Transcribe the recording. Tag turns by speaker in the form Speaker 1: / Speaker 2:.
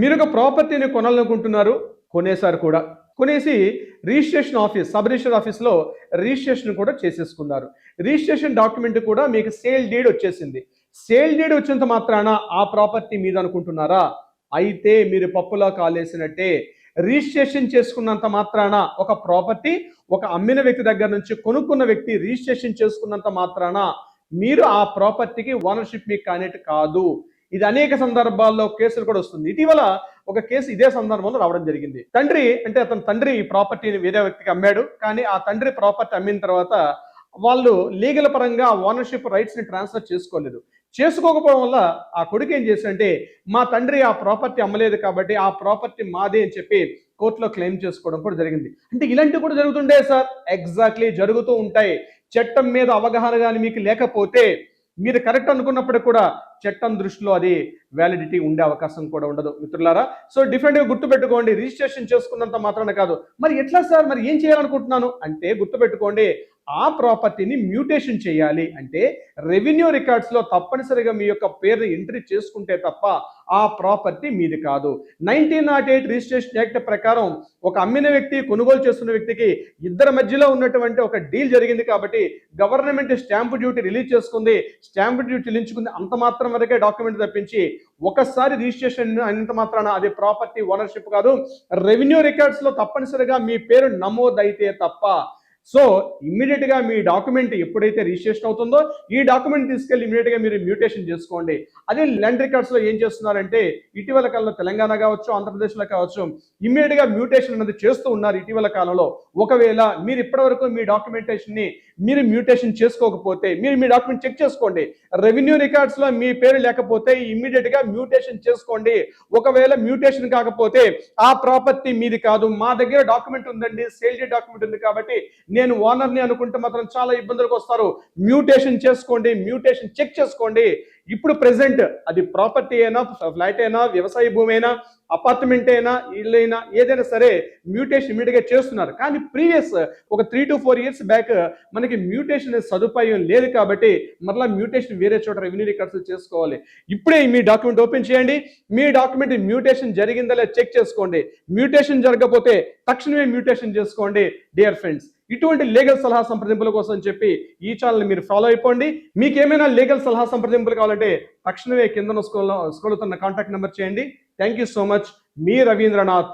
Speaker 1: మీరు ఒక ప్రాపర్టీని కొనాలనుకుంటున్నారు? కొనేశారు కూడా. కొనేసి రిజిస్ట్రేషన్ ఆఫీస్ సబ్ రిజిస్టర్ ఆఫీస్లో రిజిస్ట్రేషన్ కూడా చేసేసుకున్నారు. రిజిస్ట్రేషన్ డాక్యుమెంట్ కూడా మీకు సేల్ డీడ్ వచ్చేసింది. సేల్ డీడ్ వచ్చినంత మాత్రాన ఆ ప్రాపర్టీ మీద అనుకుంటున్నారా? అయితే మీరు పప్పులో కాలేసినట్టే రిజిస్ట్రేషన్ చేసుకున్నంత మాత్రాన ఒక ప్రాపర్టీ ఒక అమ్మిన వ్యక్తి దగ్గర నుంచి కొనుక్కున్న వ్యక్తి రిజిస్ట్రేషన్ చేసుకున్నంత మాత్రాన మీరు ఆ ప్రాపర్టీకి ఓనర్షిప్ మీకు కానేటి కాదు. ఇది అనేక సందర్భాల్లో కేసులు కూడా వస్తుంది. ఇటీవల ఒక కేసు ఇదే సందర్భంలో రావడం జరిగింది. తండ్రి అంటే అతని తండ్రి ఈ ప్రాపర్టీని వేరే వ్యక్తికి అమ్మాడు. కానీ ఆ తండ్రి ప్రాపర్టీ అమ్మిన తర్వాత వాళ్ళు లీగల్ పరంగా ఓనర్షిప్ రైట్స్ని ట్రాన్స్ఫర్ చేసుకోలేదు. చేసుకోకపోవడం వల్ల ఆ కొడుకు ఏం చేశాడంటే మా తండ్రి ఆ ప్రాపర్టీ అమ్మలేదు కాబట్టి ఆ ప్రాపర్టీ మాదే అని చెప్పి కోర్టులో క్లెయిమ్ చేసుకోవడం కూడా జరిగింది. అంటే ఇలాంటివి కూడా జరుగుతుండే సార్? ఎగ్జాక్ట్లీ జరుగుతూ ఉంటాయి. చట్టం మీద అవగాహన కానీ మీకు లేకపోతే మీరు కరెక్ట్ అనుకున్నప్పుడు కూడా చట్టం దృష్టిలో అది వ్యాలిడిటీ ఉండే అవకాశం కూడా ఉండదు. మిత్రులారా సో డిఫరెంట్గా గుర్తుపెట్టుకోండి రిజిస్ట్రేషన్ చేసుకున్నంత మాత్రమే కాదు. మరి ఎట్లా సార్? మరి ఏం చేయాలనుకుంటున్నాను? అంటే గుర్తుపెట్టుకోండి ఆ ప్రాపర్టీని మ్యూటేషన్ చేయాలి. అంటే రెవెన్యూ రికార్డ్స్లో తప్పనిసరిగా మీ యొక్క పేరుని ఎంట్రీ చేసుకుంటే తప్ప ఆ ప్రాపర్టీ మీది కాదు. Nineteen nought eight registration act ప్రకారం ఒక అమ్మిన వ్యక్తి కొనుగోలు చేస్తున్న వ్యక్తికి ఇద్దరి మధ్యలో ఉన్నటువంటి ఒక డీల్ జరిగింది కాబట్టి గవర్నమెంట్ స్టాంపు డ్యూటీ రిలీజ్ చేసుకుంది. స్టాంపు డ్యూటీ చెల్లించుకుంది. అంత మాత్రం వరకే డాక్యుమెంట్ తప్పించి ఒకసారి రిజిస్ట్రేషన్ అయినంత మాత్రాన అది ప్రాపర్టీ ఓనర్షిప్ కాదు. రెవెన్యూ రికార్డ్స్లో తప్పనిసరిగా మీ పేరు నమోదైతే తప్ప సో ఇమ్మీడియట్గా మీ డాక్యుమెంట్ ఎప్పుడైతే రిజిస్ట్రేషన్ అవుతుందో ఈ డాక్యుమెంట్ తీసుకెళ్ళి ఇమ్మీడియట్గా మీరు మ్యూటేషన్ చేసుకోండి. అదే ల్యాండ్ రికార్డ్స్లో ఏం చేస్తున్నారంటే ఇటీవల కాలంలో తెలంగాణ కావచ్చు ఆంధ్రప్రదేశ్లో కావచ్చు ఇమ్మీడియట్గా మ్యూటేషన్ అనేది చేస్తూ ఉన్నారు ఇటీవల కాలంలో. ఒకవేళ మీరు ఇప్పటివరకు మీ డాక్యుమెంటేషన్ని మీరు మ్యూటేషన్ చేసుకోకపోతే మీరు మీ డాక్యుమెంట్ చెక్ చేసుకోండి. రెవెన్యూ రికార్డ్స్లో మీ పేరు లేకపోతే ఇమ్మీడియట్గా మ్యూటేషన్ చేసుకోండి. ఒకవేళ మ్యూటేషన్ కాకపోతే ఆ ప్రాపర్టీ మీది కాదు మా దగ్గర డాక్యుమెంట్ ఉందండి సేల్ డాక్యుమెంట్ ఉంది కాబట్టి నేను ఓనర్ని అనుకుంటే మాత్రం చాలా ఇబ్బందులకు వస్తారు. మ్యూటేషన్ చేసుకోండి మ్యూటేషన్ చెక్ చేసుకోండి. ఇప్పుడు ప్రెసెంట్ అది ప్రాపర్టీ అయినా ఫ్లాట్ అయినా వ్యవసాయ భూమి అయినా అపార్ట్మెంట్ అయినా ఇల్లు అయినా ఏదైనా సరే మ్యూటేషన్ ఇమీడియట్గా చేస్తున్నారు. కానీ ప్రీవియస్ ఒక three to four years back మనకి మ్యూటేషన్ సదుపాయం లేదు కాబట్టి మరలా మ్యూటేషన్ వేరే చోట రెవెన్యూ రికార్డ్స్ చేసుకోవాలి. ఇప్పుడే మీ డాక్యుమెంట్ ఓపెన్ చేయండి. మీ డాక్యుమెంట్ మ్యూటేషన్ జరిగిందా లేదా చెక్ చేసుకోండి. మ్యూటేషన్ జరగకపోతే తక్షణమే మ్యూటేషన్ చేసుకోండి డియర్ ఫ్రెండ్స్. ఇటువంటి లీగల్ సలహా సంప్రదింపుల కోసం చెప్పి ఈ ఛానల్ మీరు ఫాలో అయిపోండి. మీకు ఏమైనా లీగల్ సలహా సంప్రదింపులు కావాలంటే తక్షణమే కింద స్కూల్లో స్కూల్ కాంటాక్ట్ నెంబర్ చేయండి. థ్యాంక్ యూ సో మచ్ మీ రవీంద్రనాథ్